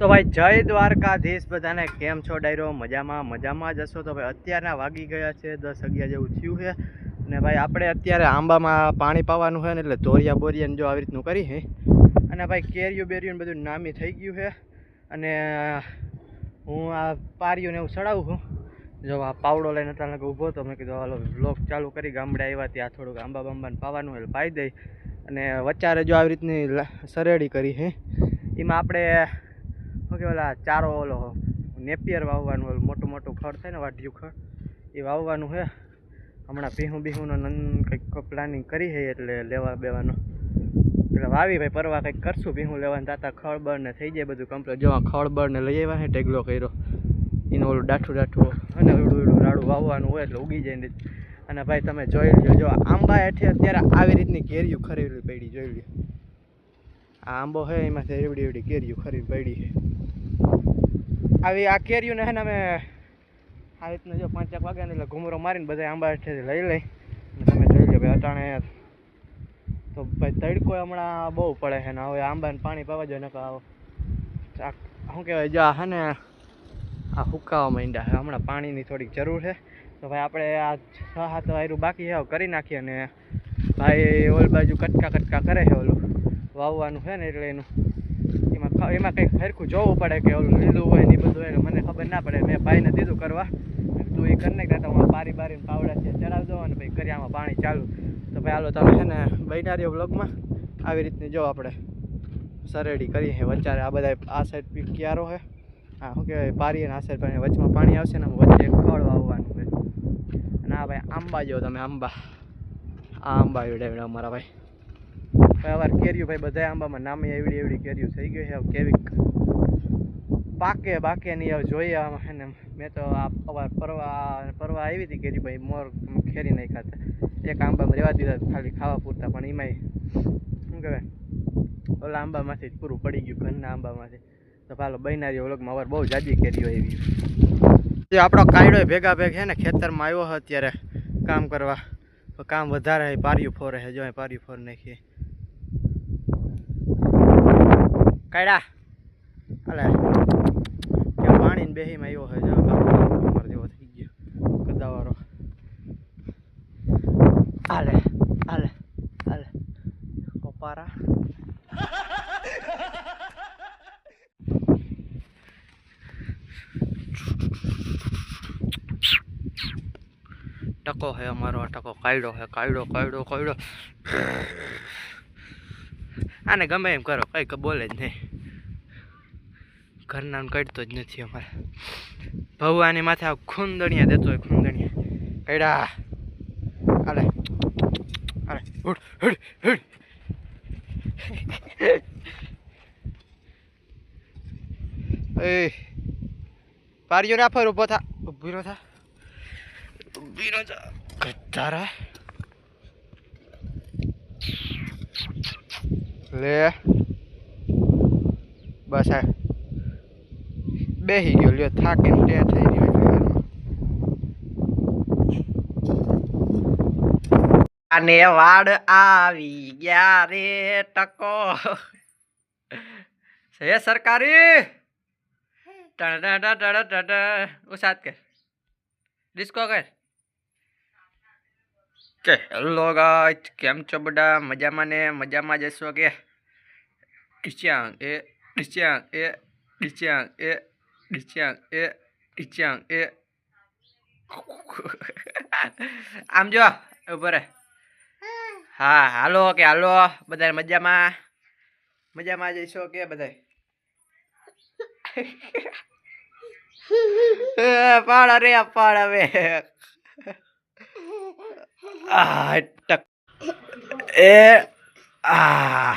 તો ભાઈ, જય દ્વારકાધીશ. બધાને કેમ છો? ડાયરો, મજામાં? મજામાં જ હશો? તો ભાઈ, અત્યારના વાગી ગયા છે, દસ અગિયાર જેવું થયું છે. અને ભાઈ, આપણે અત્યારે આંબામાં પાણી પાવાનું છે ને એટલે ધોરિયા બોરિયાને જો આવી રીતનું કરી હે. અને ભાઈ કેરીયું બેરિયું બધું નામી થઈ ગયું છે. અને હું આ પારિયું એવું ચડાવું છું. જો આ પાવડો લઈને અચાનક ઊભો તો મેં કીધું, હાલો બ્લોક ચાલુ કરી, ગામડે આવ્યા ત્યાં થોડુંક આંબા બાંબાને પાવાનું એટલે પાઈ દઈ. અને વચ્ચારે જો આવી રીતની સરેડી કરી હે. એમાં આપણે શું કહેવાય, ઓલા ચારો ઓલો નેપિયર વાવવાનું ઓલું મોટું મોટું ખડ થાય ને વાઢિયું ખડ, એ વાવવાનું છે હમણાં ભીહું બીહુંનો નન કંઈક પ્લાનિંગ કરી છે એટલે લેવા બેવાનો. એટલે વાવી ભાઈ, પરવા કંઈક કરશું ભીહું લેવાનું, તાતા ખળબળ ને થઈ જાય બધું કમ્પ્લીટ જો ખળબળ ને લઈ આવ્યા હે ટેગલો કર્યો. એનું ઓલું ડાઠું ડાઠું અને ઉડું ઉડું રાડું વાવવાનું હોય એટલે ઉગી જાય ને. અને ભાઈ તમે જોઈ લો જો આંબા હેઠે અત્યારે આવી રીતની કેરીઓ ખરેલી પડી, જોઈ લ્યો. આ આંબો છે એમાંથી એવડી એવડી કેરીઓ ખરીદ પડી છે આવી આ કેરીઓને હે ને અમે આ રીતના જો પાંચેક વાગ્યા એટલે ઘૂમરો મારીને બધા આંબા હેઠેથી લઈ લઈ. અને તમે જોઈ લો ભાઈ અટાણે તો ભાઈ તડકો હમણાં બહુ પડે છે ને હવે આંબાને પાણી પાવા જોઈએ નકર આવો. શું કહેવાય, જો હે ને આ હુકાવા માંડ્યા છે. હમણાં પાણીની થોડીક જરૂર છે. તો ભાઈ આપણે આ છ સાત વાયરું બાકી છે કરી નાખીએ અને ભાઈ ઓલ બાજુ કટકા કટકા કરે છે ઓલું. વાવવાનું છે ને એટલે એનું. એમાં કંઈક સરખું જોવું પડે કે ઓલું લીલું હોય ને બધું હોય મને ખબર ના પડે. મેં ભાઈને દીધું કરવા. તું એ કરી નાખ તો હું પારી બારીને પાવડા છે ચડાવી દો અને ભાઈ કર્યામાં પાણી ચાલુ. તો ભાઈ હાલો, તમે છે ને રહ્યો બ્લોગમાં આવી રીતની જો આપણે સરેડી કરી છે વચારે આ બધા આ સાઈડ બી ક્યારો છે હા, શું કહેવાય? પારી અને આ સાઈડ પાણી વચમાં પાણી આવશે ને વચ્ચે ખડ વાવવાનું છે. અને આ ભાઈ આંબા જો તમે, આંબા. આ આંબા એવડે અમારા ભાઈ. અવાર કેરીયું ભાઈ બધા આંબામાં નામે એવડી એવડી કેરીયું, થઈ ગઈ છે. કેવી પાકે, બાકે નહીં, હવે જોઈએ આમાં મેં તો આ અવાર પરવા પરવા આવી હતી કેરી ભાઈ, મોર ખેરી નહીં ખાતા એક આંબામાં રહેવા દીધા ખાલી ખાવા પૂરતા, પણ એમાંય શું કહેવાય? ઓલા આંબામાંથી જ પૂરું પડી ગયું, ઘરના આંબામાંથી. તો ભાલો બૈનારી ઓલગમાં અવાર બહુ જાજી કેરીઓ આવી જે આપણો કાયડો ભેગા ભેગ છે ને, ખેતરમાં આવ્યો છે અત્યારે કામ કરવા. કામ વધારે પાર્યું ફોરે છે, જો પાર્યું ફોર નાખીએ. કાયડા. અલે કે પાણીને બેહીમાં આવ્યો હોય જો કમર જેવો થઈ ગયો. કદાવારો આલે આલે આલે કોપારા. ટકો હે અમારો, આ ટકો. કાયડો હે, કાયડો કાયડો કાયડો. આને ગમે એમ કરો કંઈક બોલે જ નહીં. ઘરના કાઢતો જ નથી અમારે. ભગવાનની માથે આ ખૂંદણિયા દેતો હોય, ખૂંદણિયા. કઈડા અરે અરે હુડ હુડ હુડ એ. પારીઓ ના ફર ઊભો થા. ઊભી નો થા. ઊભી નો થા. ગધારા લે. બસ આ બેહી ગયો, લ્યો, થાકીને ટે થઈ ગયો અને વાડ આવી ગયા રે ટકો. હે સરકારી? ઉસાદ કર. ડિસ્કો કર. કે હેલો ગાય કેમ છો બધા? મજામાં ને? મજામાં જશો કે? ડિચ્યાંગ એ Christian એ Christian એ Christian એ Christian એ આમ જો ઉપર હા હાલો કે હાલો બધા મજામાં મજામાં જઈશો કે બધા પાડ અરે પાડ હવે આ ટક એ આ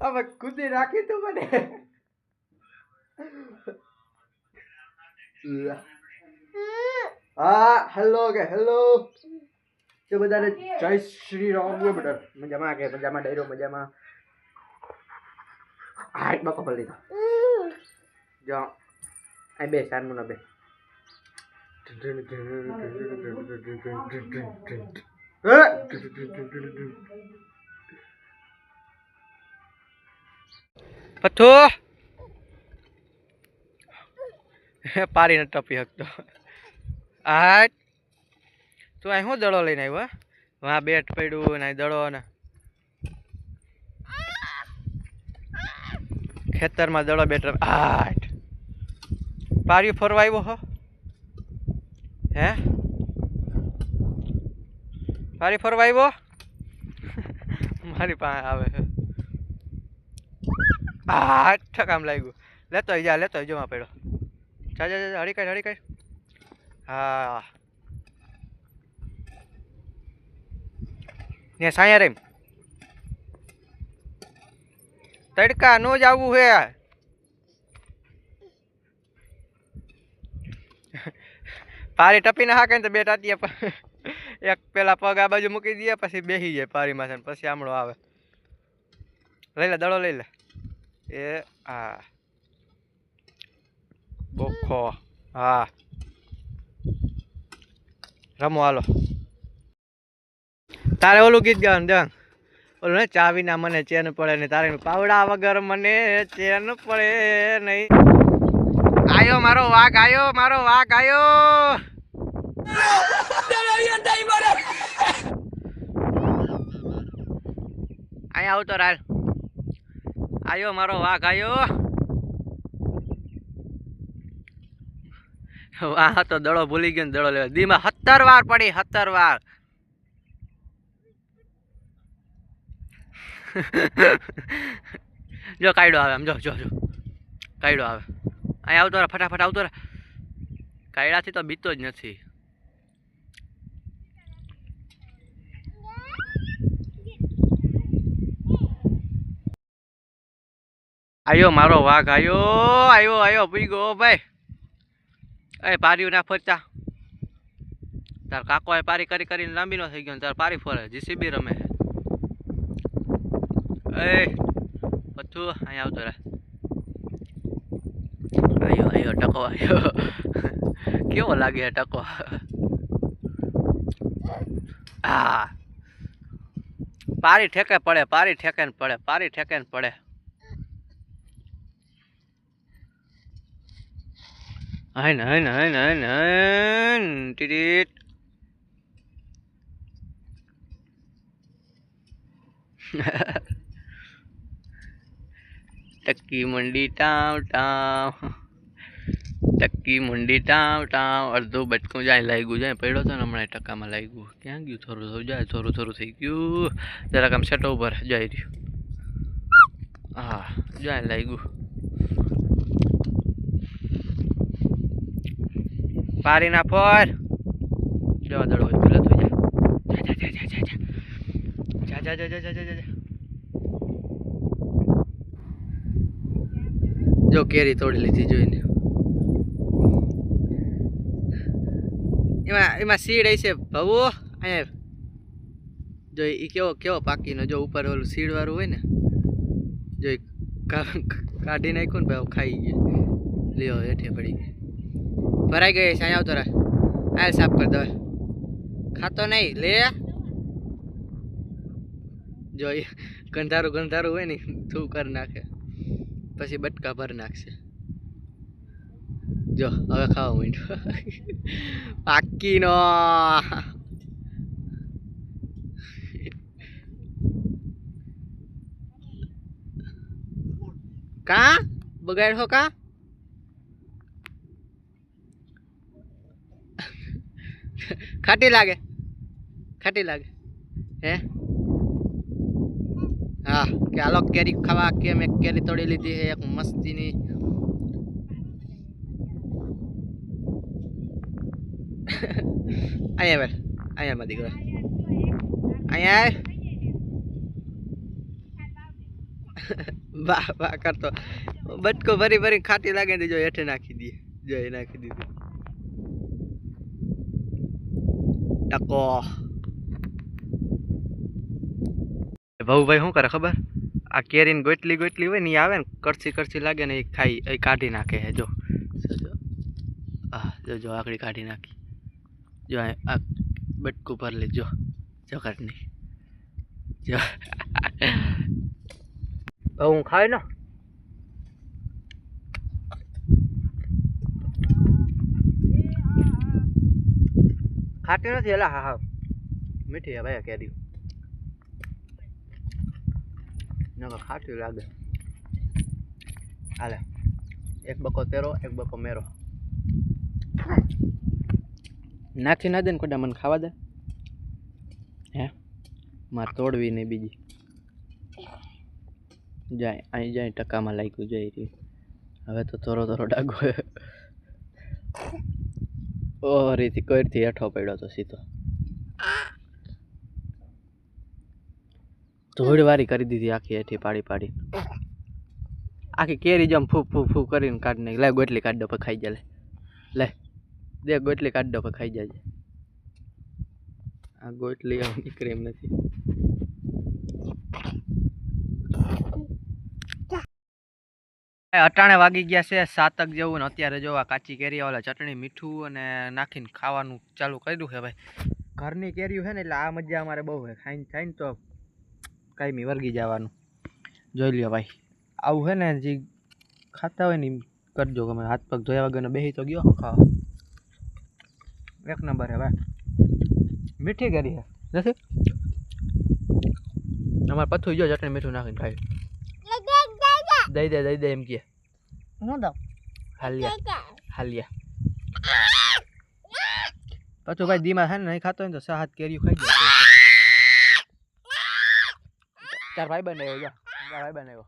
હવે કુદી રાખી તું મને હા હેલો કે હેલો તો બધાને જય શ્રી રામ બોલ બધા મજામાં કે મજામાં ડાયરો મજામાં હાઈટ બકો ભલી લીધો જો આ બે સાનમું ના બે પથ્થુ. પારીને ટપી શકતો. આ તું અહીં શું દડો લઈને આવ્યો વાં બેટ પડ્યું ને દડો ને. ખેતરમાં દડો બેટ આઠ પાર્યું ફરવા આવ્યો, હો? હે? પારી ફરવા આવ્યો? મારી પાસે આવે આઠ ઠકામ લાગ્યું. લેતો જા લેતો જમા પડ્યો જા જા જા હળી કાઢ હળી કાઢ. હા. ને સાયા રેમ તડકા નો જ આવવું હે. પારી ટપી ના હાકે તો બે ટાટિયા એક પેલા પગ આ બાજુ મૂકી દઈએ પછી બેસી જાય પારીમાં પછી આમળો આવે. લઈ લે, દડો લઈ લે. એ હા બોખો. હા. રમો, હાલો. તારે ઓલું ગીત ગાવાનું જંગ ઓલું ને ચાવીના મને ચેન પડે નહીં. તારે પાવડા વગર મને ચેન પડે નહીં. આયો, મારો વાઘ આયો, મારો વાઘ આયો. અહીંયા આવતો રાલ આયો, મારો વાઘ આયો. વાહ તો દડો ભૂલી ગયો દડો લેવા. દીમાં સત્તર વાર પડી, સત્તર વાર. જો કાયડો આવે આમ, જો જો જો. કાયડો આવે. અહીંયા આવતો રહે, ફટાફટ આવતો રહે. કાયડાથી તો બીતો જ નથી. આયો, મારો વાઘ આવ્યો આયો આયો ભીગો ભાઈ. એ પાર્યું ના ફરતા. તાર કાકો એ પારી કરી કરીને લાંબી નો થઈ ગયો તાર પારી ફરે, જીસીબી રમે. એ પથ્થુ અહીંયા આવતો રહે. આયો આયો, ટકો, આયો. કેવો લાગે ટકો? હા. પારી ઠેકે પડે, પારી ઠેકે પડે, પારી ઠેકે પડે. હાય ને હાય ને હાય Didit. ટક્કી મંડી ટાવ ટાવ ટક્કી મંડી ટાવ ટાવ અડધું બટકું જાય, લાગ્યું જાય. પડ્યો તો ને હમણાં ટકામાં લાગ્યું. ક્યાં ગયું? થોડું થોડું જાય, થોડું થોડું થઈ ગયું. જરાક આમ સેટો ઉપર જાય રહ્યું. હા, જાય લાગ્યું. પારી ના ફોર જવા દડો પેલા તો જા. જા જા જા જા જા. જા જા જા કેરી તોડી લીધી જોઈને. એમાં એમાં સીડ છે ભાવો. અહીંયા જો એ કેવો કેવો પાકીનો, જો ઉપર ઓલું સીડ વાળું હોય ને, જો કાઢી નાખ્યું ને ભાઈ ખાઈ ગયો. લ્યો, હેઠે પડી ગઈ ભરાઈ ગઈ છે, અહીંયા આવતો રે હાલ સાફ કરી દો ખાતો નહીં, લે. જો ગંધારું ગંધારું હોય ને થૂ કરી નાખે. પછી બટકા ભર નાખશે. જો, હવે ખાવા માંડ્યો. પાકીનો કા? બગાડ્યો કા? ખાટી લાગે. ખાટી લાગે. હે? હા, કે હાલો, કેરી ખાવા કે મેં કેરી તોડી લીધી છે, એક મસ્તીની. અહીંયા બેઠ અહીંયા માં દીકરા. અહીંયા. વાહ વાહ, કરતો. બટકો ભરી ભરી ખાટી લાગે ને જો હેઠે નાખી દઈએ જો એ નાખી દીધી. ટકો ભાઈ શું કરે ખબર? આ કેરીની ગોટલી ગોટલી હોય ને એ આવે ને કરચી કરચી લાગે ને એ ખાઈ એ કાઢી નાખે જો. આ, જો જો, આકડી કાઢી નાખી. જો, આ બટકું ભર લે, જો. જો નહીં જો. હું ખાય ને? ખાટી નથી એલા હા હા. મીઠી હે ભાઈ કેરી નકર ખાટી લાગે. હાલે. એક બકો તેરો, એક બકો મેરો. નાખી ના દે ને કોડા મને ખાવા દે. હે? મારે તોડવી નહીં બીજી. જાય, અહીં જાય, ટકામાં લાગ્યું, જાય રહ્યું. હવે તો થોડો થોડો ડાગો ઓ રીતિ કોઈથી હેઠો પડ્યો તો સીધો. ધૂળવારી કરી દીધી આખી હેઠી પાડી પાડી આખી કેરી જેમ ફૂ ફૂ ફૂ કરીને કાઢી નાખી. લે ગોટલી કાઢ ડો ખાઈ જાય લે. દે ગોટલી કાઢ ડો ખાઈ જાય આ ગોટલી હવે ક્રીમ નથી. અટાણે વાગી ગયા છે, સાતક જેવું ને અત્યારે જો આ કાચી કેરી વાળા ચટણી, મીઠું અને નાખીને ખાવાનું ચાલુ કર્યું છે ભાઈ. ઘરની કેરીઓ છે ને એટલે આ મજા અમારે બહુ છે. ખાઈને ખાઈને તો કાંઈ વર્ગી જવાનું. જોઈ લ્યો ભાઈ. આવું છે ને જે ખાતા હોય ને કરજો ગમે. હાથ પગ ધોયા વગરને બેસી તો ગયો હું ખાવા. એક નંબર હે ભાઈ. મીઠી કેરી છે. નથી? અમારે પથ્થું જો ચટણી મીઠું નાખીને ખાય દઈ દે દઈ દે એમ કે. હું દઉં? હાલ્યા. હાલ્યા. પાછું ભાઈ ધીમા છે ને નહીં ખાતો હોય ને તો હાથ કેરીઓ ખાઈ જાય તાર ભાઈ બને આવ્યો જા ભાઈ બને આવ્યો